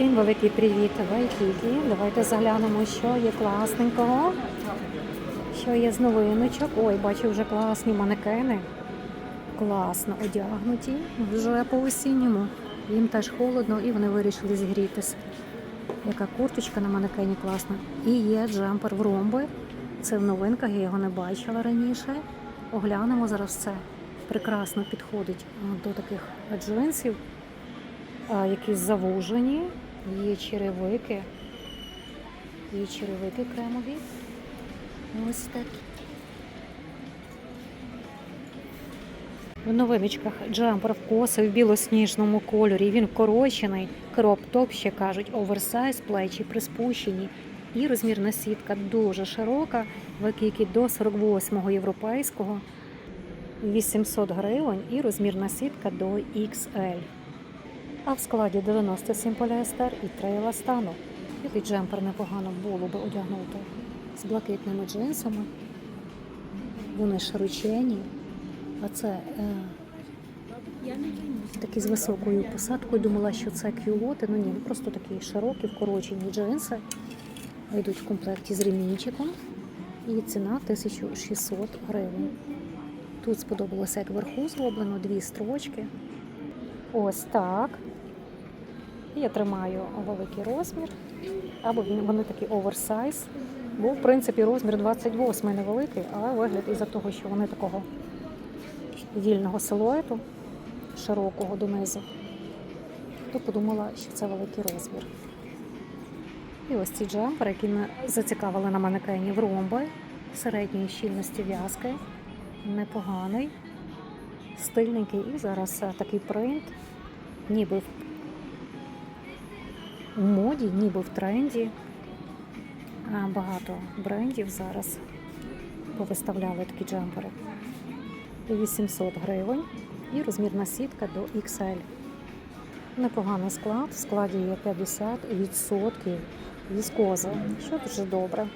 Всім великий привіт, Вайкікі. Давайте заглянемо, що є класненького. Що є з новиночок. Ой, бачу вже класні манекени. Класно одягнуті вже по осінньому. Їм теж холодно і вони вирішили зігрітися. Яка курточка на манекені класна. І є джемпер в ромби. Це в новинках, я його не бачила раніше. Оглянемо зараз це. Прекрасно підходить до таких джинсів, які завужені. Є черевики. Є черевики кремові. Ось такі. В новиночках джемпер в коси в білосніжному кольорі. Він вкорочений, кроп-топ, ще кажуть, оверсайз, плечі приспущені. І розмірна сітка дуже широка, викики до 48-го європейського, 800 гривень і розмірна сітка до XL. А в складі 97 поліестер і 3 еластану. Білий джемпер непогано було би одягнути з блакитними джинсами. Вони широчені. А це е, такі з високою посадкою. Думала, що це кюлоти. Ну ні, просто такі широкі, вкорочені джинси. Йдуть в комплекті з ремінчиком. І ціна 1600 гривень. Тут сподобалося, як вверху зроблено, дві строчки. Ось так. Я тримаю великий розмір. Або вони такі оверсайз. Був, в принципі, розмір 28 невеликий, але вигляд із-за того, що вони такого вільного силуету, широкого донизу, то подумала, що це великий розмір. І ось ці джемпери, які зацікавили на манекені в ромби середньої щільності в'язки, непоганий, стильненький. І зараз е, такий принт, ніби в моді, ніби в тренді. Багато брендів зараз повиставляли такі джемпери. 800 гривень і розмірна сітка до XL. Непоганий склад. В складі є 50% віскози, що дуже добре.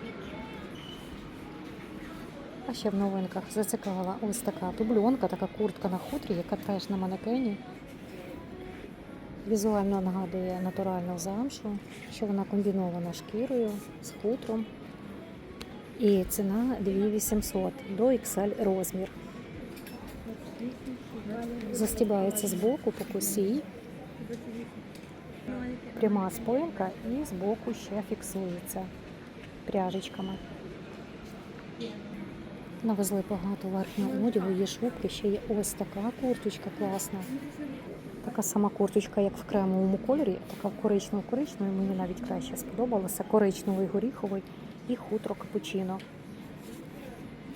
А ще в новинках зацікавила ось така дубльонка, така куртка на хутрі, яка теж на манекені. Візуально нагадує натуральну замшу, що вона комбінована шкірою з хутром. І ціна 2800 до XL розмір. Застібається з боку по косі. Пряма спинка і з боку ще фіксується пряжечками. Навезли багато верхнього одягу, є шубки, ще є ось така курточка класна. Така сама курточка, як в кремовому кольорі, така в коричнево-коричневому, мені навіть краще сподобалося. Коричневий горіховий і хутро капучино.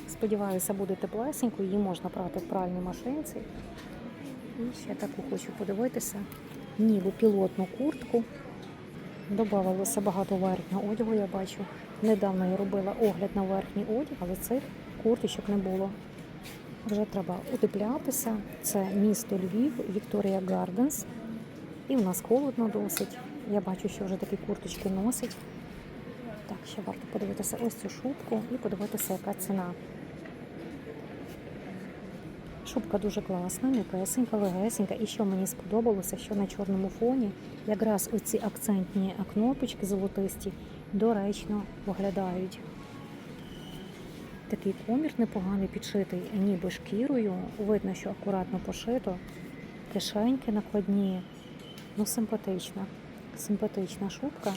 Сподіваюся, буде теплесенько, її можна прати в пральній машинці. І ще таку хочу подивитися. Ніби пілотну куртку. Добавилося багато верхнього одягу, я бачу. Недавно я робила огляд на верхній одяг, але цих курточок не було. Вже треба утеплятися. Це місто Львів, Вікторія Гарденс. І в нас холодно досить. Я бачу, що вже такі курточки носять. Так, ще варто подивитися ось цю шубку і подивитися, яка ціна. Шубка дуже класна, м'якесенька, легесенька. І що мені сподобалося, що на чорному фоні якраз оці акцентні кнопочки золотисті доречно виглядають. Такий комір непоганий підшитий, ніби шкірою. Видно, що акуратно пошито. Кишеньки накладні. Ну, симпатична. Симпатична шубка.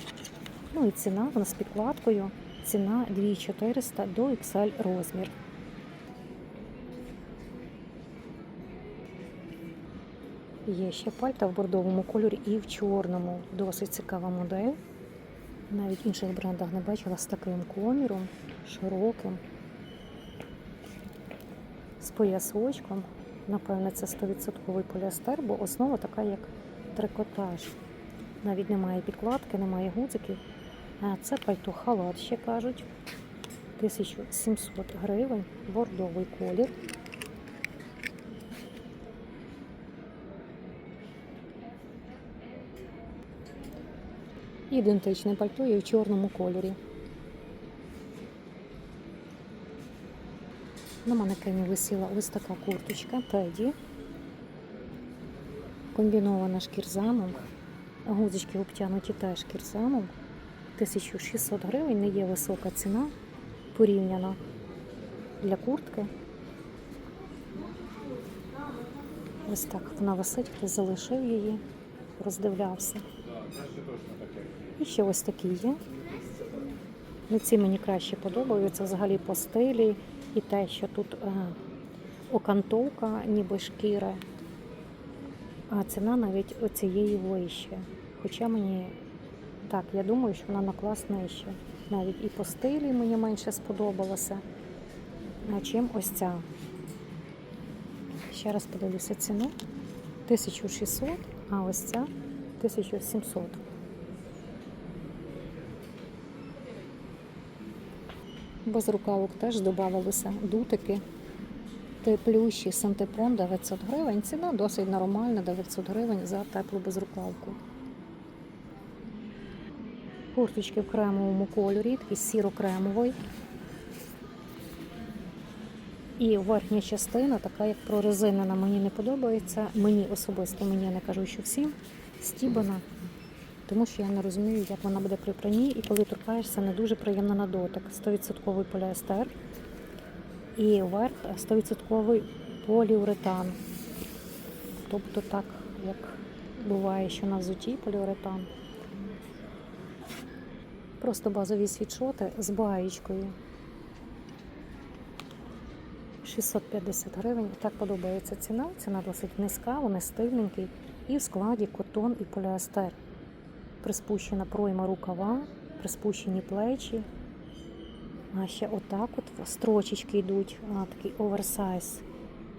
Ну і ціна вона з підкладкою. Ціна 2400 до XL розмір. Є ще пальта в бордовому кольорі і в чорному. Досить цікава модель. Навіть в інших брендах не бачила з таким коміром, широким, з поясочком. Напевне, це 100% поліестер, бо основа така, як трикотаж. Навіть немає підкладки, немає гудзиків. Це пальто халат, ще кажуть. 1700 гривень, бордовий колір. Ідентичне пальто є в чорному кольорі. На манекені висіла ось така курточка Теді. Комбінована шкірзамом. Гудзички обтянуті теж кірсамом. 1600 гривень не є висока ціна порівняна для куртки. Ось так вона висить, хтось залишив її, роздивлявся. І ще ось такі є. Ну, ці мені краще подобаються взагалі по стилі і те, що тут е, окантовка, ніби шкіра. А ціна навіть оцієї вище. Хоча мені так, я думаю, що вона на клас нижче. Навіть і по стилі мені менше сподобалося, чим ось ця. Ще раз подивлюся ціну. 1600, а ось ця 1700. Без рукавок теж додавалися дутики. Теплющі сантепон 900 гривень. Ціна досить нормальна, 900 гривень за теплу безрукавку. Курточки в кремовому кольорі, такий сіро-кремовий. І верхня частина, така як прорезинена, мені не подобається. Мені особисто, мені не кажу, що всім стібана, тому що я не розумію, як вона буде при пранні, і коли торкаєшся, не дуже приємно на дотик. 100% поліестер і верх 100% поліуретан. Тобто так, як буває, що на взуті поліуретан. Просто базові світшоти з баєчкою. 650 гривень. Так подобається ціна. Ціна досить низька, вони стильненькі. І в складі котон і поліестер. Приспущена пройма рукава, приспущені плечі. А ще отак от строчечки йдуть, а, такий оверсайз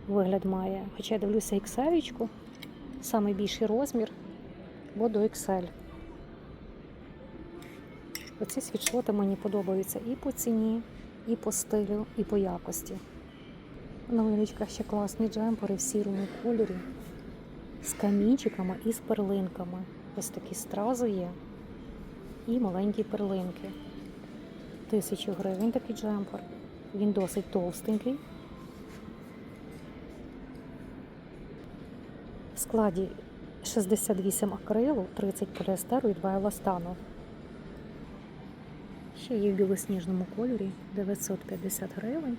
вигляд має. Хоча я дивлюся XL, найбільший розмір, бо до XL. Оці світшоти мені подобаються і по ціні, і по стилю, і по якості. На вилічках ще класні джемпери в сірому кольорі з камінчиками і з перлинками. Ось такі стрази є і маленькі перлинки. Тисячу гривень такий джемпер. Він досить товстенький. В складі 68 акрилу, 30 поліестеру і 2 еластану. Ще є в білосніжному кольорі 950 гривень.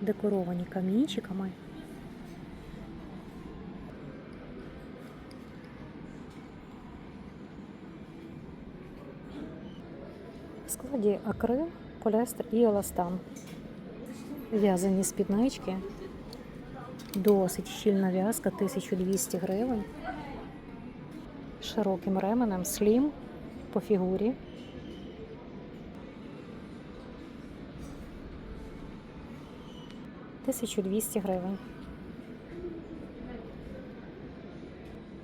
Декоровані камінчиками. В складі акрил, поліестер і еластан. В'язані спіднички. Досить щільна в'язка, 1200 гривень. Широким ременем, слім по фігурі. Тисячу двісті гривень.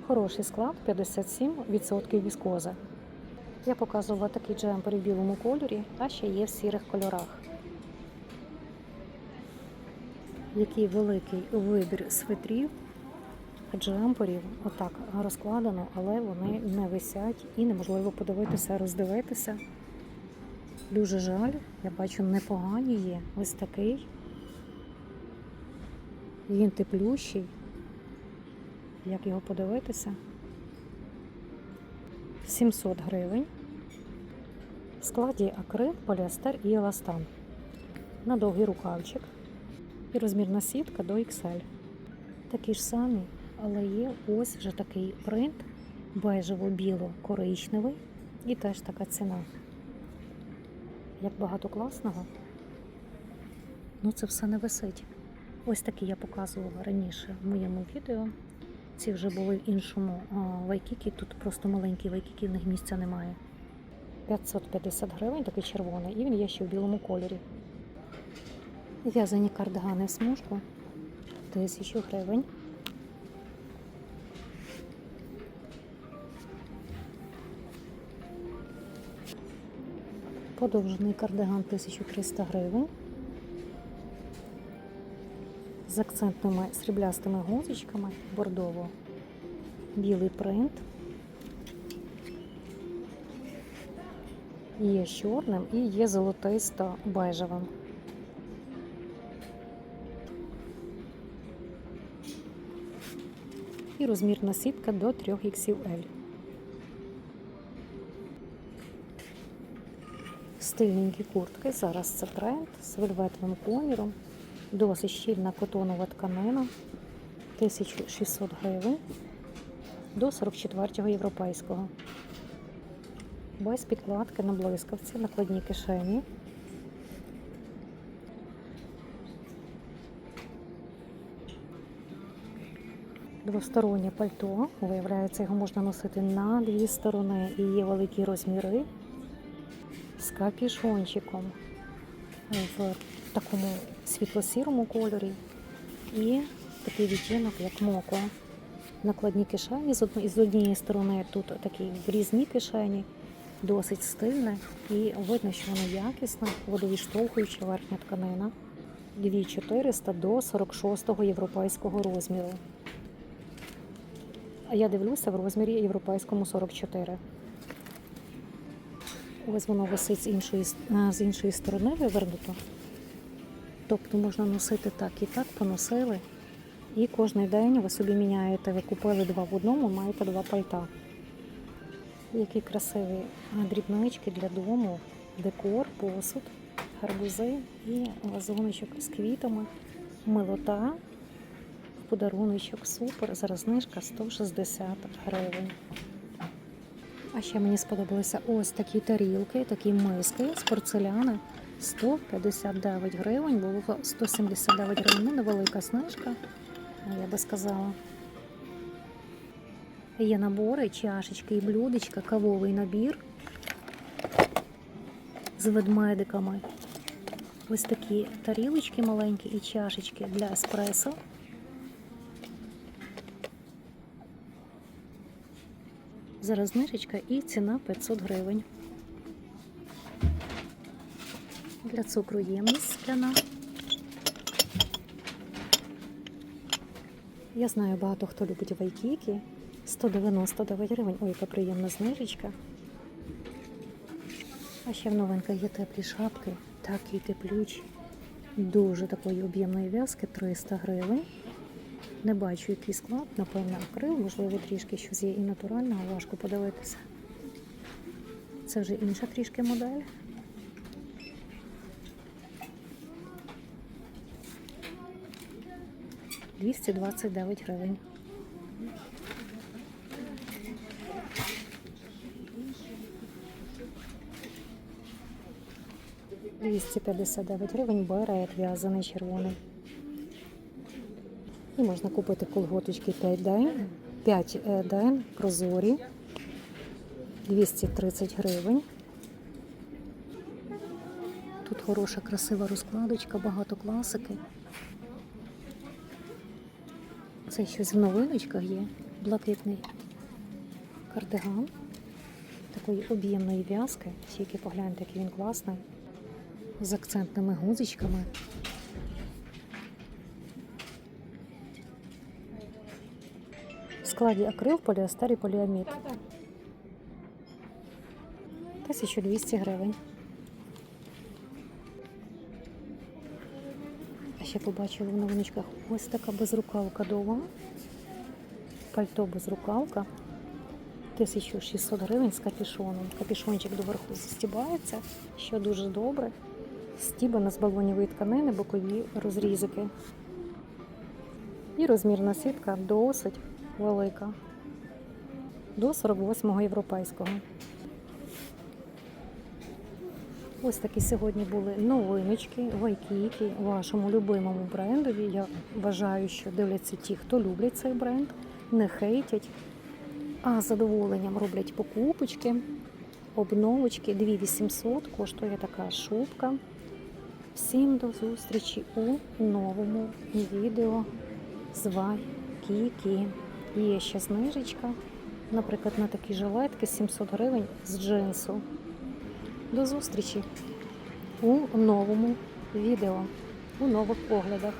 Хороший склад 57% віскоза. Я показувала такий джемпер в білому кольорі, а ще є в сірих кольорах. Який великий вибір свитрів, джемперів, отак розкладено, але вони не висять і неможливо подивитися, роздивитися. Дуже жаль, я бачу, непогані є. Ось такий. Він теплющий. Як його подивитися? 700 гривень. В складі акрил, поліестер і еластан. На довгий рукавчик. І розмірна сітка до XL. Такі ж самі, але є ось вже такий принт бежево-біло-коричневий. І теж така ціна. Як багато класного. Ну це все не висить. Ось такі я показувала раніше в моєму відео. Ці вже були в іншому вайкікі. Тут просто маленький вайкікі, в них місця немає. 550 гривень, такий червоний, і він є ще в білому кольорі. В'язані кардигани в смужку 1000 гривень. Подовжений кардиган 1300 гривень. З акцентними сріблястими гузочками бордово. Білий принт. Є чорним і є золотисто бежевим. І розмірна сітка до 3 XL. Стильненькі куртки. Зараз це тренд з вельветовим коміром. Досить щільна котонова тканина. 1600 гривень до 44-го європейського. Без підкладки на блискавці, накладні кишені. Двостороннє пальто. Виявляється, його можна носити на дві сторони і є великі розміри з капішончиком в такому світло-сірому кольорі і такий відтінок, як моко. Накладні кишені з однієї сторони тут такі врізні кишені, досить стильне і видно, що воно якісне, водовіштовхуюча верхня тканина. 2400 до 46 європейського розміру. А я дивлюся в розмірі європейському 44. Ось воно висить з іншої, з іншої сторони вивернуто. Тобто можна носити так і так, поносили. І кожен день ви собі міняєте, ви купили два в одному, маєте два пальта. Які красиві дрібнички для дому, декор, посуд, гарбузи і вазоночок з квітами, милота, подаруночок супер. Зараз знижка 160 гривень. А ще мені сподобалися ось такі тарілки, такі миски з порцеляни. 159 гривень, було 179 гривень. Ну, невелика знижка, я би сказала. Є набори, чашечки і блюдечка, кавовий набір з ведмедиками. Ось такі тарілочки маленькі і чашечки для еспресо. Зараз знижечка і ціна 500 гривень. Для цукру ємність скляна. Я знаю, багато хто любить вайкіки. 199 гривень. Ой, яка приємна знижечка. А ще в новинках є теплі шапки, такі теплючі. Дуже такої об'ємної в'язки 300 гривень. Не бачу, який склад, напевно, акрил, можливо, трішки щось є і натурального, важко подивитися. Це вже інша трішки модель. Двісті двадцять дев'ять гривень. Двісті п'ятдесят дев'ять гривень берет в'язаний червоний. І можна купити колготочки 5 день, 5 е, день прозорі, 230 гривень. Тут хороша, красива розкладочка, багато класики. Це щось в новиночках є. Блакитний кардиган такої об'ємної в'язки. Тільки погляньте, який він класний. З акцентними гузичками. В складі акрил, поліестер і поліамід. 1200 гривень. Ще побачила в новиночках ось така безрукавка дома. Пальто безрукавка. 1600 гривень з капішоном. Капішончик доверху застібається, що дуже добре. Стібана з балонівої тканини, бокові розрізики. І розмірна сітка досить велика. До 48-го європейського. Ось такі сьогодні були новиночки, вайкіки вашому любимому брендові. Я вважаю, що дивляться ті, хто люблять цей бренд, не хейтять, а з задоволенням роблять покупочки, обновочки. 2800 коштує така шубка. Всім до зустрічі у новому відео з Вайкіки. Є ще знижечка, наприклад, на такі жилетки 700 гривень з джинсу. До зустрічі у новому відео, у нових поглядах.